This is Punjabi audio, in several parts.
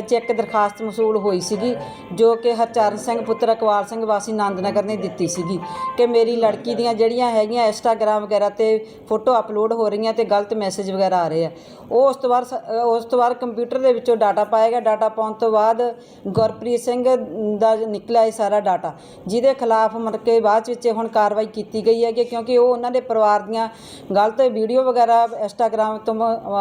ਚੈੱਕ ਦਰਖਾਸਤ ਮਸੂਲ ਹੋਈ ਸੀਗੀ, ਜੋ ਕਿ ਹਰਚਰਨ ਸਿੰਘ ਪੁੱਤਰ ਅਕਵਾਲ ਸਿੰਘ ਵਾਸੀ ਆਨੰਦ ਨਗਰ ਨੇ ਦਿੱਤੀ ਸੀਗੀ ਕਿ ਮੇਰੀ ਲੜਕੀ ਦੀਆਂ ਜਿਹੜੀਆਂ ਹੈਗੀਆਂ ਇੰਸਟਾਗ੍ਰam ਵਗੈਰਾ ਤੇ ਫੋਟੋ ਅਪਲੋਡ ਹੋ ਰਹੀਆਂ ਤੇ ਗਲਤ ਮੈਸੇਜ ਵਗੈਰਾ ਆ ਰਹੇ ਆ। ਉਹ ਉਸ ਤੋਂ ਬਾਅਦ ਸ- ਉਸ ਤੋਂ ਬਾਅਦ ਕੰਪਿਊਟਰ ਦੇ ਵਿੱਚੋਂ ਡਾਟਾ ਪਾਏਗਾ ਡਾਟਾ ਪਾਉਣ ਤੋਂ ਬਾਅਦ ਗੁਰਪ੍ਰੀਤ ਸਿੰਘ ਦਾ ਨਿਕਲਿਆ ਇਹ ਸਾਰਾ ਡਾਟਾ। ਜਿਹਦੇ ਖਿਲਾਫ ਮਤਲਬ ਕਿ ਬਾਅਦ ਵਿੱਚ ਹੁਣ ਕਾਰਵਾਈ ਕੀਤੀ ਗਈ ਹੈ ਕਿ ਕਿਉਂਕਿ ਉਹ ਉਹਨਾਂ ਦੇ ਪਰਿਵਾਰ ਦੀਆਂ ਗਲਤ ਵੀਡੀਓ ਵਗੈਰਾ ਇੰਸਟਾਗ੍ਰam ਤੋਂ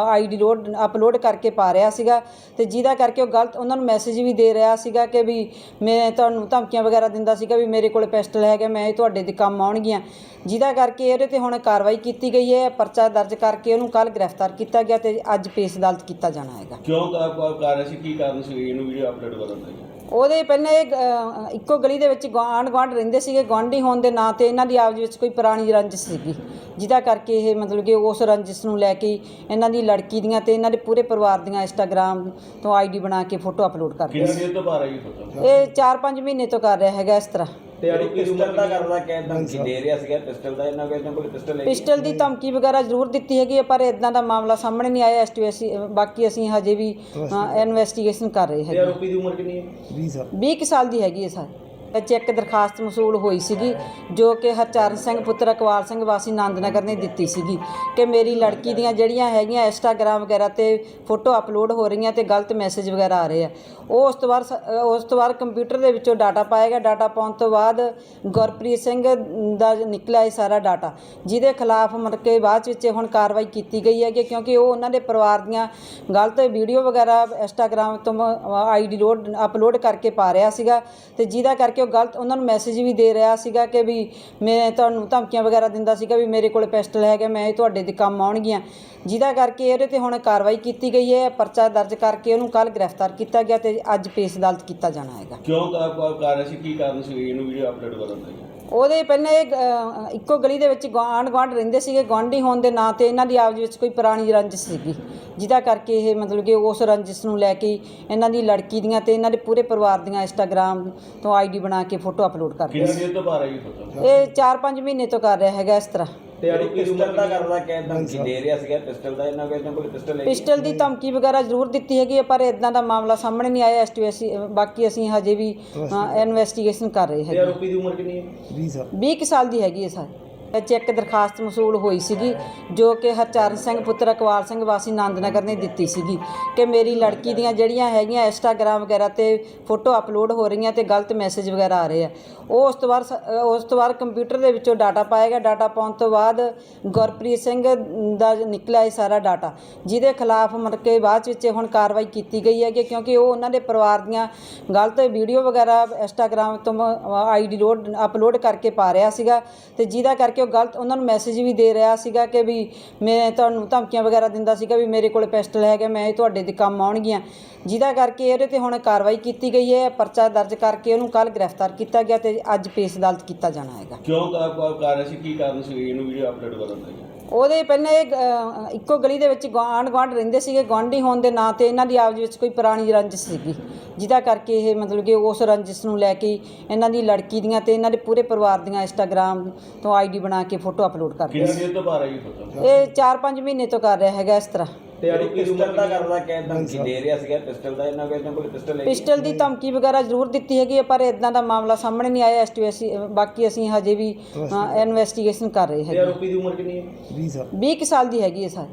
ਆਈਡੀ ਲੋਡ, ਅਪਲੋਡ ਕਰਕੇ ਪਾ ਰਿਹਾ ਸੀਗਾ ਤੇ ਜਿਹਦਾ ਕਰਕੇ ਉਹ ਗਲਤ ਉਹਨਾਂ ਨੂੰ ਮੈਸੇਜ ਵੀ ਦੇ ਰਿਹਾ ਸੀਗਾ ਕਿ ਵੀ ਮੈਂ ਤੁਹਾਨੂੰ ਧਮਕੀਆਂ ਵਗੈਰਾ ਦਿੰਦਾ ਸੀਗਾ ਵੀ ਮੇਰੇ ਕੋਲ ਪਿਸਟਲ ਹੈਗਾ, ਮੈਂ ਇਹ ਤੁਹਾਡੇ ਦੇ ਕੰਮ ਆਉਣਗੀਆਂ। ਜਿਹਦਾ ਕਰਕੇ ਇਹਦੇ ਤੇ ਹੁਣ ਕਾਰਵਾਈ ਕੀਤੀ ਗਈ ਹੈ, ਪਰਚਾ ਦਰਜ ਕਰਕੇ ਉਹਨੂੰ ਕੱਲ ਗ੍ਰਿਫਤਾਰ ਕੀਤਾ ਗਿਆ ਤੇ ਅੱਜ ਪੇਸ਼ ਅਦਾਲਤ ਕੀਤਾ ਜਾਣਾ ਹੈਗਾ। ਕਿਉਂ ਕਰ ਕਰ ਸੀ? ਕੀ ਕਾਰਨ ਸੀ? ਇਹਨੂੰ ਵੀਡੀਓ ਅਪਲੋਡ ਕਰਨ ਦਾ ਉਹਦੇ ਪਹਿਲਾਂ ਇਹ ਇੱਕੋ ਗਲੀ ਦੇ ਵਿੱਚ ਆਂਢ ਗੁਆਂਢ ਰਹਿੰਦੇ ਸੀਗੇ ਗੁਆਂਢੀ ਹੋਣ ਦੇ ਨਾਂ ਤੇ ਇਹਨਾਂ ਦੀ ਆਪਸ ਵਿੱਚ ਕੋਈ ਪੁਰਾਣੀ ਰੰਜਿਸ਼ ਸੀਗੀ। ਜਿਹਦਾ ਕਰਕੇ ਇਹ ਮਤਲਬ ਕਿ ਉਸ ਰੰਜਿਸ਼ ਨੂੰ ਲੈ ਕੇ ਹੀ ਇਹਨਾਂ ਦੀ ਲੜਕੀ ਦੀਆਂ ਤੇ ਇਹਨਾਂ ਦੇ ਪੂਰੇ ਪਰਿਵਾਰ ਦੀਆਂ ਇੰਸਟਾਗ੍ਰam ਤੋਂ ਆਈਡੀ ਬਣਾ ਕੇ ਫੋਟੋ ਅਪਲੋਡ ਕਰਦੇ ਕਿੰਨੀ ਦੇਰ ਤੋਂ ਇਹ 4-5 ਮਹੀਨੇ ਤੋਂ ਕਰ ਰਿਹਾ ਹੈਗਾ ਇਸ ਤਰ੍ਹਾਂ। ਤੇ ਅੜੀ ਪਿਸਟਲ ਦਾ ਕਰਦਾ ਕਿ ਧਮਕੀ ਦੇ ਰਿਹਾ ਸੀਗਾ? ਪਿਸਟਲ ਦਾ ਇਹਨਾਂ ਕੋਲ ਇਹਨਾਂ ਕੋਲ ਪਿਸਟਲ ਹੈ ਪਿਸਟਲ ਦੀ ਧਮਕੀ ਵਗੈਰਾ ਜ਼ਰੂਰ ਦਿੱਤੀ ਹੈਗੀ ਹੈ, ਪਰ ਇਦਾਂ ਦਾ ਮਾਮਲਾ ਸਾਹਮਣੇ ਨਹੀਂ ਆਇਆ। ਐਸਟੀਐਸ ਬਾਕੀ ਅਸੀਂ ਹਜੇ ਵੀ ਇਨਵੈਸਟੀਗੇਸ਼ਨ ਕਰ ਰਹੇ ਤੇ ਹੈਗੇ ਆਰੋਪੀ ਦੀ ਉਮਰ ਕਿੰਨੀ ਹੈ? 20 ਕੁ ਸਾਲ ਦੀ ਹੈਗੀ ਹੈ ਸਰ। ਚੈੱਕ ਦਰਖਾਸਤ ਮਸੂਲ ਹੋਈ ਸੀਗੀ, ਜੋ ਕਿ ਹਰਚਰਨ ਸਿੰਘ ਪੁੱਤਰ ਅਕਵਾਲ ਸਿੰਘ ਵਾਸੀ ਆਨੰਦ ਨਗਰ ਨੇ ਦਿੱਤੀ ਸੀਗੀ ਕਿ ਮੇਰੀ ਲੜਕੀ ਦੀਆਂ ਜਿਹੜੀਆਂ ਹੈਗੀਆਂ ਇੰਸਟਾਗ੍ਰam ਵਗੈਰਾ ਤੇ ਫੋਟੋ ਅਪਲੋਡ ਹੋ ਰਹੀਆਂ ਤੇ ਗਲਤ ਮੈਸੇਜ ਵਗੈਰਾ ਆ ਰਹੇ ਆ। ਉਹ ਉਸ ਤੋਂ ਬਾਅਦ ਸ- ਉਸ ਤੋਂ ਬਾਅਦ ਕੰਪਿਊਟਰ ਦੇ ਵਿੱਚੋਂ ਡਾਟਾ ਪਾਏਗਾ ਡਾਟਾ ਪਾਉਣ ਤੋਂ ਬਾਅਦ ਗੁਰਪ੍ਰੀਤ ਸਿੰਘ ਦਾ ਨਿਕਲਿਆ ਇਹ ਸਾਰਾ ਡਾਟਾ। ਜਿਹਦੇ ਖਿਲਾਫ ਮਤਲਬ ਕਿ ਬਾਅਦ ਵਿੱਚ ਹੁਣ ਕਾਰਵਾਈ ਕੀਤੀ ਗਈ ਹੈ ਕਿ ਕਿਉਂਕਿ ਉਹ ਉਹਨਾਂ ਦੇ ਪਰਿਵਾਰ ਦੀਆਂ ਗਲਤ ਵੀਡੀਓ ਵਗੈਰਾ ਇੰਸਟਾਗ੍ਰam ਤੋਂ ਆਈਡੀ ਲੋਡ, ਅਪਲੋਡ ਕਰਕੇ ਪਾ ਰਿਹਾ ਸੀਗਾ ਤੇ ਜਿਹਦਾ ਕਰਕੇ ਉਹ ਗਲਤ ਉਹਨਾਂ ਨੂੰ ਮੈਸੇਜ ਵੀ ਦੇ ਰਿਹਾ ਸੀਗਾ ਕਿ ਵੀ ਮੈਂ ਤੁਹਾਨੂੰ ਧਮਕੀਆਂ ਵਗੈਰਾ ਦਿੰਦਾ ਸੀਗਾ ਵੀ ਮੇਰੇ ਕੋਲ ਪਿਸਟਲ ਹੈਗਾ, ਮੈਂ ਇਹ ਤੁਹਾਡੇ ਦੇ ਕੰਮ ਆਉਣਗੀਆਂ। ਜਿਹਦਾ ਕਰਕੇ ਇਹਦੇ ਤੇ ਹੁਣ ਕਾਰਵਾਈ ਕੀਤੀ ਗਈ ਹੈ, ਪਰਚਾ ਦਰਜ ਕਰਕੇ ਉਹਨੂੰ ਕੱਲ ਗ੍ਰਿਫਤਾਰ ਕੀਤਾ ਗਿਆ ਤੇ ਅੱਜ ਪੇਸ਼ ਅਦਾਲਤ ਕੀਤਾ ਜਾਣਾ ਹੈਗਾ। ਕਿਉਂ ਕਰ ਕਰ ਰਹੇ ਸੀ? ਕੀ ਕਾਰਨ ਸੀ? ਇਹਨੂੰ ਵੀਡੀਓ ਅਪਲੋਡ ਕਰਨ ਦਾ ਉਹਦੇ ਪਹਿਲਾਂ ਇਹ ਇੱਕੋ ਗਲੀ ਦੇ ਵਿੱਚ ਆਂਢ ਗੁਆਂਢ ਰਹਿੰਦੇ ਸੀਗੇ ਗੁਆਂਢੀ ਹੋਣ ਦੇ ਨਾਂ ਤੇ ਇਹਨਾਂ ਦੀ ਆਪਸ ਵਿੱਚ ਕੋਈ ਪੁਰਾਣੀ ਰੰਜਿਸ਼ ਸੀਗੀ। ਜਿਹਦਾ ਕਰਕੇ ਇਹ ਮਤਲਬ ਕਿ ਉਸ ਰੰਜਿਸ਼ ਨੂੰ ਲੈ ਕੇ ਇਹਨਾਂ ਦੀ ਲੜਕੀ ਦੀਆਂ ਤੇ ਇਹਨਾਂ ਦੇ ਪੂਰੇ ਪਰਿਵਾਰ ਦੀਆਂ ਇੰਸਟਾਗ੍ਰam ਤੋਂ ਆਈਡੀ ਬਣਾ ਕੇ ਫੋਟੋ ਅਪਲੋਡ ਕਰਦੇ ਕਿੰਨੀ ਸੀ ਦੇਰ ਤੋਂ ਪਾ ਰਹੀ ਫੋਟੋ? ਇਹ 4-5 ਮਹੀਨੇ ਤੋਂ ਕਰ ਰਿਹਾ ਹੈਗਾ ਇਸ ਤਰ੍ਹਾਂ। ਤੇ ਅੜੀ ਪਿਸਟਲ ਦਾ ਕਰਦਾ ਕਿ ਧਮਕੀ ਦੇ ਰਿਹਾ ਸੀਗਾ? ਪਿਸਟਲ ਦਾ ਇਹਨਾਂ ਕੋਲ ਇਹਨਾਂ ਕੋਲ ਪਿਸਟਲ ਹੈ ਪਿਸਟਲ ਦੀ ਧਮਕੀ ਵਗੈਰਾ ਜ਼ਰੂਰ ਦਿੱਤੀ ਹੈਗੀ ਹੈ, ਪਰ ਇਦਾਂ ਦਾ ਮਾਮਲਾ ਸਾਹਮਣੇ ਨਹੀਂ ਆਇਆ। ਐਸਟੀਐਸ ਬਾਕੀ ਅਸੀਂ ਹਜੇ ਵੀ ਇਨਵੈਸਟੀਗੇਸ਼ਨ ਕਰ ਰਹੇ ਤੇ ਹੈਗੇ ਆਰੋਪੀ ਦੀ ਉਮਰ ਕਿੰਨੀ ਹੈ? 20 ਕੁ ਸਾਲ ਦੀ ਹੈਗੀ ਹੈ ਸਰ। ਚੈੱਕ ਦਰਖਾਸਤ ਮਸੂਲ ਹੋਈ ਸੀਗੀ, ਜੋ ਕਿ ਹਰਚਰਨ ਸਿੰਘ ਪੁੱਤਰ ਅਕਵਾਲ ਸਿੰਘ ਵਾਸੀ ਆਨੰਦ ਨਗਰ ਨੇ ਦਿੱਤੀ ਸੀਗੀ ਕਿ ਮੇਰੀ ਲੜਕੀ ਦੀਆਂ ਜਿਹੜੀਆਂ ਹੈਗੀਆਂ ਇੰਸਟਾਗ੍ਰam ਵਗੈਰਾ ਤੇ ਫੋਟੋ ਅਪਲੋਡ ਹੋ ਰਹੀਆਂ ਤੇ ਗਲਤ ਮੈਸੇਜ ਵਗੈਰਾ ਆ ਰਹੇ ਆ। ਉਹ ਉਸ ਤੋਂ ਬਾਅਦ ਸ- ਉਸ ਤੋਂ ਬਾਅਦ ਕੰਪਿਊਟਰ ਦੇ ਵਿੱਚੋਂ ਡਾਟਾ ਪਾਏਗਾ ਡਾਟਾ ਪਾਉਣ ਤੋਂ ਬਾਅਦ ਗੁਰਪ੍ਰੀਤ ਸਿੰਘ ਦਾ ਨਿਕਲਿਆ ਇਹ ਸਾਰਾ ਡਾਟਾ। ਜਿਹਦੇ ਖਿਲਾਫ ਮਤਲਬ ਕਿ ਬਾਅਦ ਵਿੱਚ ਹੁਣ ਕਾਰਵਾਈ ਕੀਤੀ ਗਈ ਹੈ ਕਿ ਕਿਉਂਕਿ ਉਹ ਉਹਨਾਂ ਦੇ ਪਰਿਵਾਰ ਦੀਆਂ ਗਲਤ ਵੀਡੀਓ ਵਗੈਰਾ ਇੰਸਟਾਗ੍ਰam ਤੋਂ ਆਈਡੀ ਲੋਡ, ਅਪਲੋਡ ਕਰਕੇ ਪਾ ਰਿਹਾ ਸੀਗਾ ਤੇ ਜਿਹਦਾ ਕਰਕੇ ਉਹ ਗਲਤ ਉਹਨਾਂ ਨੂੰ ਮੈਸੇਜ ਵੀ ਦੇ ਰਿਹਾ ਸੀਗਾ ਕਿ ਵੀ ਮੈਂ ਤੁਹਾਨੂੰ ਧਮਕੀਆਂ ਵਗੈਰਾ ਦਿੰਦਾ ਸੀਗਾ ਵੀ ਮੇਰੇ ਕੋਲ ਪਿਸਟਲ ਹੈਗਾ, ਮੈਂ ਇਹ ਤੁਹਾਡੇ ਦੇ ਕੰਮ ਆਉਣਗੀਆਂ। ਜਿਹਦਾ ਕਰਕੇ ਇਹਦੇ ਤੇ ਹੁਣ ਕਾਰਵਾਈ ਕੀਤੀ ਗਈ ਹੈ, ਪਰਚਾ ਦਰਜ ਕਰਕੇ ਉਹਨੂੰ ਕੱਲ ਗ੍ਰਿਫਤਾਰ ਕੀਤਾ ਗਿਆ ਤੇ ਅੱਜ ਪੇਸ਼ ਅਦਾਲਤ ਕੀਤਾ ਜਾਣਾ ਹੈਗਾ। ਕਿਉਂ ਕਰ ਕਰ ਸੀ? ਕੀ ਕਾਰਨ ਸੀ? ਇਹਨੂੰ ਵੀਡੀਓ ਅਪਲੋਡ ਕਰਨ ਦਾ ਉਹਦੇ ਪਹਿਲਾਂ ਇਹ ਇੱਕੋ ਗਲੀ ਦੇ ਵਿੱਚ ਆਂਢ ਗੁਆਂਢ ਰਹਿੰਦੇ ਸੀਗੇ ਗੁਆਂਢੀ ਹੋਣ ਦੇ ਨਾਂ ਤੇ ਇਹਨਾਂ ਦੀ ਆਪਸ ਵਿੱਚ ਕੋਈ ਪੁਰਾਣੀ ਰੰਜਿਸ਼ ਸੀਗੀ। ਜਿਹਦਾ ਕਰਕੇ ਇਹ ਮਤਲਬ ਕਿ ਉਸ ਰੰਜਿਸ਼ ਨੂੰ ਲੈ ਕੇ ਇਹਨਾਂ ਦੀ ਲੜਕੀ ਦੀਆਂ ਤੇ ਇਹਨਾਂ ਦੇ ਪੂਰੇ ਪਰਿਵਾਰ ਦੀਆਂ ਇੰਸਟਾਗ੍ਰam ਤੋਂ ਆਈਡੀ ਬਣਾ ਕੇ ਫੋਟੋ ਅਪਲੋਡ ਕਰਦੇ ਕਿੰਨੀ ਸੀ ਦੇਰ ਤੋਂ ਪਾ ਰਹੀ ਫੋਟੋ? ਇਹ 4-5 ਮਹੀਨੇ ਤੋਂ ਕਰ ਰਿਹਾ ਹੈਗਾ ਇਸ ਤਰ੍ਹਾਂ। ਤੇ ਅੜੀ ਪਿਸਟਲ ਦਾ ਕਰਦਾ ਕਿ ਧਮਕੀ ਦੇ ਰਿਹਾ ਸੀਗਾ ਪਿਸਟਲ ਦਾ ਇਹਨਾਂ ਕੋਲ ਇਹਨਾਂ ਕੋਲ ਪਿਸਟਲ ਹੈ ਪਿਸਟਲ ਦੀ ਧਮਕੀ ਵਗੈਰਾ ਜ਼ਰੂਰ ਦਿੱਤੀ ਹੈਗੀ ਹੈ, ਪਰ ਇਦਾਂ ਦਾ ਮਾਮਲਾ ਸਾਹਮਣੇ ਨਹੀਂ ਆਇਆ ਐਸਟੀਐਸ ਬਾਕੀ ਅਸੀਂ ਹਜੇ ਵੀ ਇਨਵੈਸਟੀਗੇਸ਼ਨ ਕਰ ਰਹੇ ਤੇ ਹੈਗੇ ਆਰੋਪੀ ਦੀ ਉਮਰ ਕਿੰਨੀ ਹੈ? 20 ਕੁ ਸਾਲ ਦੀ ਹੈਗੀ ਹੈ ਸਰ।